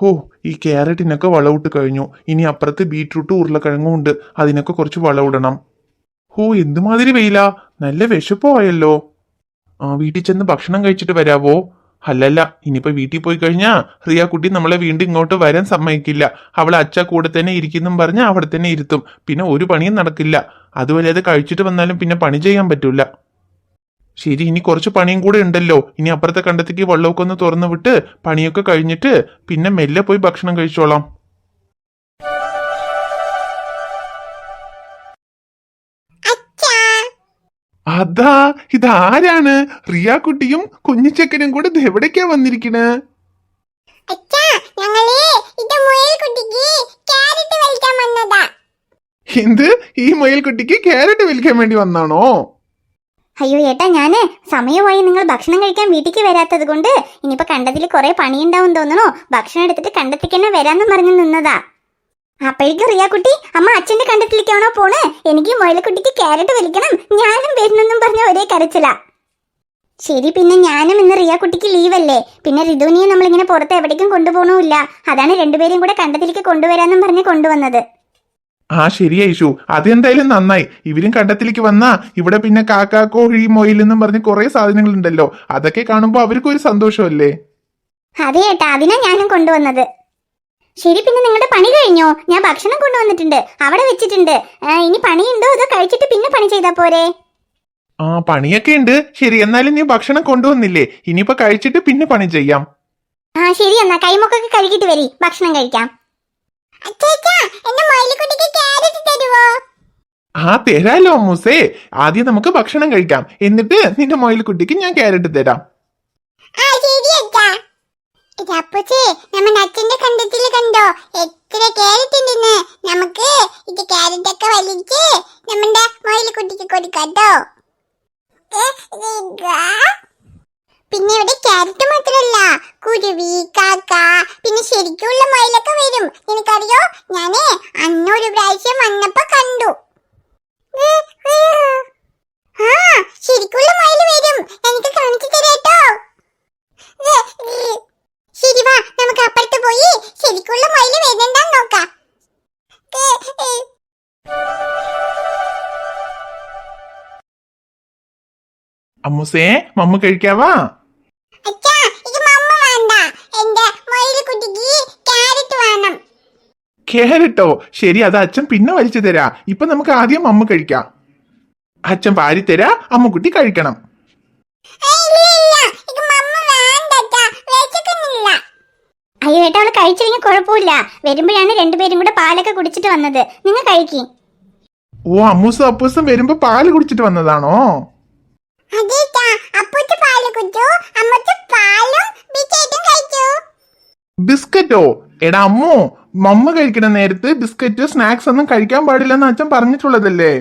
ഹോ ഈ ക്യാരറ്റിനൊക്കെ വളവിട്ട് കഴിഞ്ഞു. ഇനി അപ്പുറത്ത് ബീട്രൂട്ട് ഉരുളക്കിഴങ്ങും ഉണ്ട്. അതിനൊക്കെ കുറച്ച് വളവിടണം ഹോ എന്തുമാതിരി വെയിലാ? നല്ല വിശപ്പോയല്ലോ ആ വീട്ടിൽ ചെന്ന് ഭക്ഷണം കഴിച്ചിട്ട് വരാവോ? അല്ലല്ല ഇനിയിപ്പോ വീട്ടിൽ പോയി കഴിഞ്ഞാ റിയ കുട്ടി നമ്മളെ വീണ്ടും ഇങ്ങോട്ട് വരാൻ സമ്മതിക്കില്ല. അവൾ അച്ഛ കൂടെ തന്നെ ഇരിക്കുന്നും പറഞ്ഞ് അവിടെ തന്നെ ഇരുത്തും. പിന്നെ ഒരു പണിയും നടക്കില്ല. അതുപോലെ അത് കഴിച്ചിട്ട് വന്നാലും പിന്നെ പണി ചെയ്യാൻ പറ്റൂല. ശരി ഇനി കുറച്ച് പണിയും കൂടെ ഉണ്ടല്ലോ. ഇനി അപ്പുറത്തെ കണ്ടത്തേക്ക് വെള്ളമൊക്കെ ഒന്ന് തുറന്നു വിട്ട് പണിയൊക്കെ കഴിഞ്ഞിട്ട് പിന്നെ മെല്ലെ പോയി ഭക്ഷണം കഴിച്ചോളാം. അതാ ഇതാരാണ്? റിയ കുട്ടിയും കുഞ്ഞിച്ചക്കനും കൂടെ എവിടേക്കാ വന്നിരിക്കണേ? വലിക്കാൻ എന്ത്? ഈ മുയൽക്കുട്ടിക്ക് ക്യാരറ്റ് വിൽക്കാൻ വേണ്ടി വന്നാണോ? അയ്യോ ഏട്ടാ ഞാൻ സമയമായി നിങ്ങൾ ഭക്ഷണം കഴിക്കാൻ വീട്ടിലേക്ക് വരാത്തത് കൊണ്ട് ഇനിയിപ്പോ കണ്ടതിൽ കുറെ പണിയുണ്ടാവും തോന്നണോ? ഭക്ഷണം എടുത്തിട്ട് കണ്ടത്തിക്ക് തന്നെ പറഞ്ഞു നിന്നതാ. അപ്പോഴേക്കും റിയാക്കുട്ടി കുട്ടി അമ്മ അച്ഛന്റെ കണ്ടത്തിലേക്കാണോ പോണ്? എനിക്ക് മുയലക്കുട്ടിക്ക് ക്യാരറ്റ് വലിക്കണം ഞാനും വരുന്നെന്നും പറഞ്ഞ ഒരേ കരച്ചില. ശരി പിന്നെ ഞാനും ഇന്ന് റിയ കുട്ടിക്ക് ലീവല്ലേ? പിന്നെ റിതുവിനെയും നമ്മളിങ്ങനെ പുറത്ത് എവിടേക്കും കൊണ്ടുപോകണമില്ല അതാണ് രണ്ടുപേരെയും കൂടെ കണ്ടത്തിലേക്ക് കൊണ്ടുവരാന്നും പറഞ്ഞ് കൊണ്ടുവന്നത്. ആ ശരി ഐഷു അതെന്തായാലും നന്നായി. ഇവരും കണ്ടത്തിലേക്ക് വന്നാ ഇവിടെ പിന്നെ കാക്ക കോഴി മൊയിൽ എന്നും പറഞ്ഞ് കുറെ സാധനങ്ങൾ ഉണ്ടല്ലോ അതൊക്കെ കാണുമ്പോ അവർക്കും ഒരു സന്തോഷമല്ലേ? അതെ ഏട്ടാ അതിനാ ഞാനും കൊണ്ടുവന്നത്. ശരി പിന്നെ നിങ്ങളുടെ പണി കഴിഞ്ഞോ? ഞാൻ ഭക്ഷണം കൊണ്ടുവന്നിട്ടുണ്ട്. അവിടെ വെച്ചിട്ടുണ്ട്. ഇനി പണിയുണ്ടോ? അതോ കഴിച്ചിട്ട് പിന്നെ പണി ചെയ്താ പോരെ? ആ പണിയൊക്കെ ഉണ്ട്. ശരി എന്നാലും നീ ഭക്ഷണം കൊണ്ടുവന്നില്ലേ? ഇനിയിപ്പോ കഴിച്ചിട്ട് പിന്നെ പണി ചെയ്യാം. ആ ശരി എന്നാ. കൈമുക്കൊക്കെ കഴുകിട്ട് വരി. ഭക്ഷണം കഴിക്കാം. ആ തരാലോ മൂസേ. ആദ്യം നമുക്ക് ഭക്ഷണം കഴിക്കാം. എന്നിട്ട് നിന്റെ മൊയിൽക്കുട്ടിക്ക് ഞാൻ ക്യാരറ്റ് തരാം. പിന്നെ ഇവിടെ പിന്നെ ഞാനേ അന്നൊരു പ്രാവശ്യം വന്നപ്പോ കണ്ടു. ശരിക്കുള്ള മയിൽ വരും. എനിക്ക് കാണിച്ചു തരാട്ടോ ശരി വാ നമുക്ക് അപ്പുറത്ത് പോയി ശരിക്കുള്ള മയിൽ വരുന്നുണ്ടാന്ന് നോക്കാം. അമ്മൂസേ മമ്മ കഴിക്കാവാ അച്ഛാ ഇത് മമ്മ വേണ്ട. എന്റെ മയിൽക്കുട്ടിക്ക് ക്യാരറ്റ് വേണം. ക്യാരറ്റോ ശരി അത് അച്ഛൻ പിന്നെ വലിച്ചു തരാ. ഇപ്പൊ നമുക്ക് ആദ്യം അമ്മ കഴിക്കാം. അച്ഛൻ പാരി തരാ അമ്മക്കുട്ടി കഴിക്കണം. അയ്യോ ഏട്ടാ അവൾ കഴിച്ചില്ലെങ്കിൽ കുഴപ്പമില്ല. വരുമ്പോഴാണ് രണ്ടുപേരും കൂടെ പാലൊക്കെ കുടിച്ചിട്ട് വന്നത്. നിങ്ങൾ കഴിക്കി. ഓ അമ്മൂസും അപ്പൂസും വരുമ്പോ പാൽ കുടിച്ചിട്ട് വന്നതാണോ? ബിസ്ക്കറ്റോ? എടാ അമ്മോ മമ്മ കഴിക്കണ നേരത്ത് ബിസ്ക്കറ്റ് സ്നാക്സ് ഒന്നും കഴിക്കാൻ പാടില്ലെന്ന് അച്ഛൻ പറഞ്ഞിട്ടുള്ളതല്ലേ?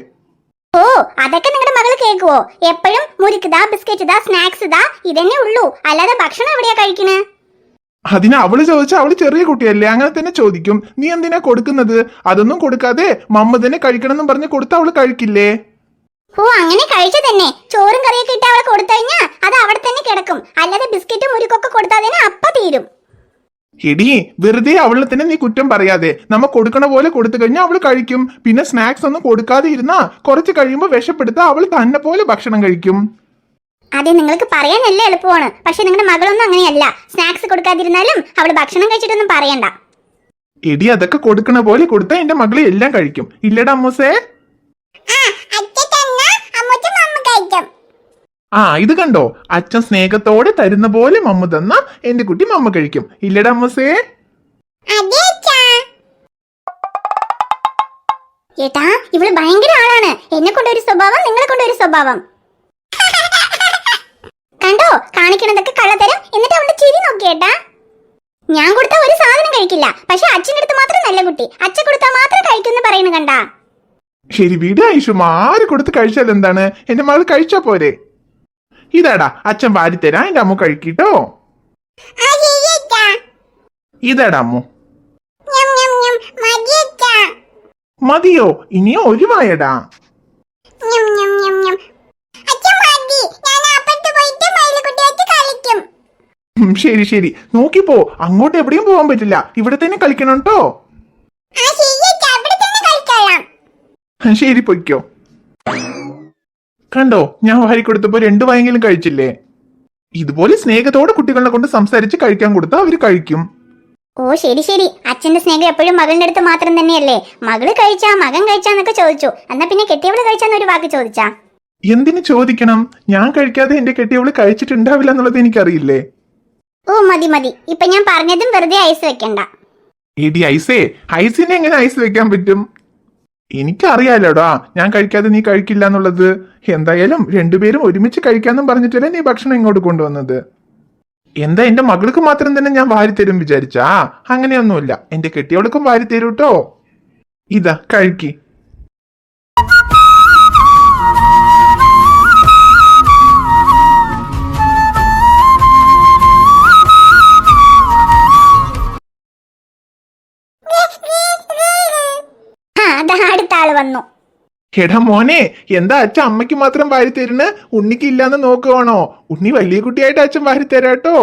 ഓ അതൊക്കെ നിങ്ങളുടെ മകൾ കേക്കുവോ എപ്പോഴും മുറുക്കുതാ ബിസ്ക്കറ്റ് ഇതാ സ്നാക്സ് ഇതാ ഇതന്നെ ഉള്ളൂ. അല്ലാതെ ഭക്ഷണം എവിടെയാ കഴിക്കണ? അതിന് അവൾ ചോദിച്ച അവൾ ചെറിയ കുട്ടിയല്ലേ അങ്ങനെ തന്നെ ചോദിക്കും. നീ എന്തിനാ കൊടുക്കുന്നത്? അതൊന്നും കൊടുക്കാതെ മമ്മ തന്നെ കഴിക്കണം എന്ന് പറഞ്ഞ് കൊടുത്ത അവൾ കഴിക്കില്ലേ? ഓ അങ്ങനെ കഴിച്ചു തന്നെ ചോറും കറിയൊക്കെ ഇട്ട് അവളെ കൊടുത്തു കഴിഞ്ഞാ അത് അവിടെ തന്നെ കിടക്കും. അല്ലാതെ ബിസ്ക്കറ്റും മുരുക്കൊക്കെ കൊടുത്താൽ തന്നെ അപ്പ തീരും. എടി വെറുതെ അവളെ തന്നെ നീ കുറ്റം പറയാതെ. നമ്മ കൊടുക്കണ പോലെ കൊടുത്തു കഴിഞ്ഞാൽ അവൾ കഴിക്കും. പിന്നെ സ്നാക്സ് ഒന്നും കൊടുക്കാതെ ഇരുന്നാ കുറച്ച് കഴിയുമ്പോൾ വിഷപ്പെടുത്താ അവൾ തന്നെ പോലെ ഭക്ഷണം കഴിക്കും. അതെ നിങ്ങൾക്ക് പറയാനല്ലേ എളുപ്പമാണ്. പക്ഷെ നിങ്ങളുടെ മകളൊന്നും അങ്ങനെയല്ല. സ്നാക്സ് കൊടുക്കാതിരുന്നാലും അവൾ ഭക്ഷണം കഴിച്ചിട്ടൊന്നും പറയണ്ട. എടി അതൊക്കെ കൊടുക്കണ പോലെ കൊടുത്താൽ എന്റെ മകൾ എല്ലാം കഴിക്കും. ഇല്ലടാ അമ്മൂസേ. ആ ഇത് കണ്ടോ? അച്ഛൻ സ്നേഹത്തോടെ തരുന്ന പോലെ മമ്മ തന്ന എന്റെ കുട്ടി മമ്മ കഴിക്കും. ഇല്ലടാ അമ്മസേ. ഏട്ടാ ഇവൾ ഭയങ്കര ആളാണ്. എന്നെ ഒരു സ്വഭാവം നിങ്ങളെ ഒരു സ്വഭാവം. കണ്ടോ? കാണിക്കണതൊക്കെ കള്ളത്തരം. എന്നിട്ട് അവളുടെ ചിരി നോക്കിയേട്ടാ ഞാൻ കൊടുത്ത ഒരു സാധനം കഴിക്കില്ല. പക്ഷെ അച്ഛന്റെ അടുത്ത് മാത്രം നല്ല കുട്ടി. അച്ഛൻ കൊടുത്താൽ മാത്രം കഴിക്കുന്നു പറയുന്നു കണ്ടാ. ശരി വീട് ഐഷുമ. ആര് കൊടുത്ത് കഴിച്ചാൽ എന്താണ്? എന്റെ മകൾ കഴിച്ചാ പോരെ. ഇതാടാ അച്ഛൻ വാരിത്തരാ എന്റെ അമ്മ കഴിക്കിട്ടോ. ഇതാടാ അമ്മു. മതിയോ? ഇനിയോ ഒരു വായടാ ശരി ശരി. നോക്കിപ്പോ അങ്ങോട്ട് എവിടെയും പോകാൻ പറ്റില്ല. ഇവിടെ തന്നെ കളിക്കണം കേട്ടോ. ശരി പൊയ്ക്കോ. കണ്ടോ ഞാൻ വാരി കൊടുത്തപ്പോ രണ്ടു വായെങ്കിലും കഴിച്ചില്ലേ? ഇതുപോലെ സ്നേഹത്തോടെ കുട്ടികളെ കൊണ്ട് സംസാരിച്ച് കഴിക്കാൻ കൊടുത്താൽ അവർ കഴിക്കും. ഓ ശരി ശരി. അച്ഛന്റെ സ്നേഹം എപ്പോഴും മകളുടെ അടുത്ത് മാത്രം തന്നെയല്ലേ? മകൾ കഴിച്ചാ മകൻ കഴിച്ചാന്നൊക്കെ ചോദിച്ചു. എന്നാ പിന്നെ കെട്ടിയവൾ കഴിച്ചാന്ന് ഒരു വാക്ക് ചോദിച്ചാ? എന്തിനു ചോദിക്കണം? ഞാൻ കഴിക്കാതെ എന്റെ കെട്ടിയവൾ കഴിച്ചിട്ടുണ്ടാവില്ല എന്നുള്ളത് എനിക്കറിയില്ലേ? ഓ മതി മതി. ഇപ്പൊ ഞാൻ പറഞ്ഞതും വെറുതെ ഐസ് വെക്കണ്ട. എടി ഐസേ ഐസിനെ എങ്ങനെ ഐസ് വെക്കാൻ പറ്റും? എനിക്കറിയാലോടാ ഞാൻ കഴിക്കാതെ നീ കഴിക്കില്ല എന്നുള്ളത്. എന്തായാലും രണ്ടുപേരും ഒരുമിച്ച് കഴിക്കാന്നും പറഞ്ഞിട്ടല്ലേ നീ ഭക്ഷണം ഇങ്ങോട്ട് കൊണ്ടുവന്നത്. എന്താ എന്റെ മകൾക്ക് മാത്രം തന്നെ ഞാൻ വാരിത്തരും വിചാരിച്ചാ? അങ്ങനെയൊന്നുമില്ല. എന്റെ കെട്ടിയവൾക്കും വാരിത്തരൂട്ടോ. ഇതാ കഴിക്ക്. അടുത്ത ആൾ വന്നു. എടാ മോനെ എന്താ അച്ഛൻ അമ്മയ്ക്ക് മാത്രം വാരി തരുന്ന ഉണ്ണിക്ക് ഇല്ലാന്ന് നോക്കുവാണോ? ഉണ്ണി വലിയ കുട്ടിയായിട്ട് അച്ഛൻ വാരി തരാട്ടോ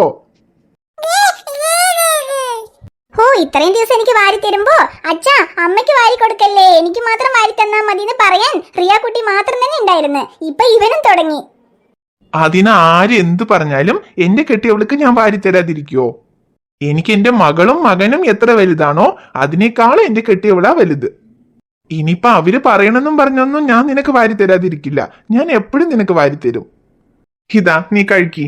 ഓ ഇത്രയും ദിവസം എനിക്ക് വാരി തരുമ്പോ അച്ഛാ അമ്മയ്ക്ക് വാരി കൊടുക്കല്ലേ എനിക്ക് മാത്രം വാരി തന്നാ മതി എന്ന് പറയാൻ റിയ കുട്ടി മാത്രം തന്നെ ഉണ്ടായിരുന്നു. ഇപ്പൊ ഇവനും തുടങ്ങി. അതിന് ആര് എന്ത് പറഞ്ഞാലും എന്റെ കെട്ടിയവൾക്ക് ഞാൻ വാരി തരാതിരിക്കോ എനിക്ക് എന്റെ മകളും മകനും എത്ര വലുതാണോ അതിനേക്കാളും എന്റെ കെട്ടിയവളാ വലുത്. ഇനിയിപ്പൊ അവർ പറയണമെന്നും പറഞ്ഞൊന്നും ഞാൻ നിനക്ക് വാരി തരാതിരിക്കില്ല. ഞാൻ എപ്പോഴും നിനക്ക് വാരി തരും. ഇതാ നീ കഴിക്കി.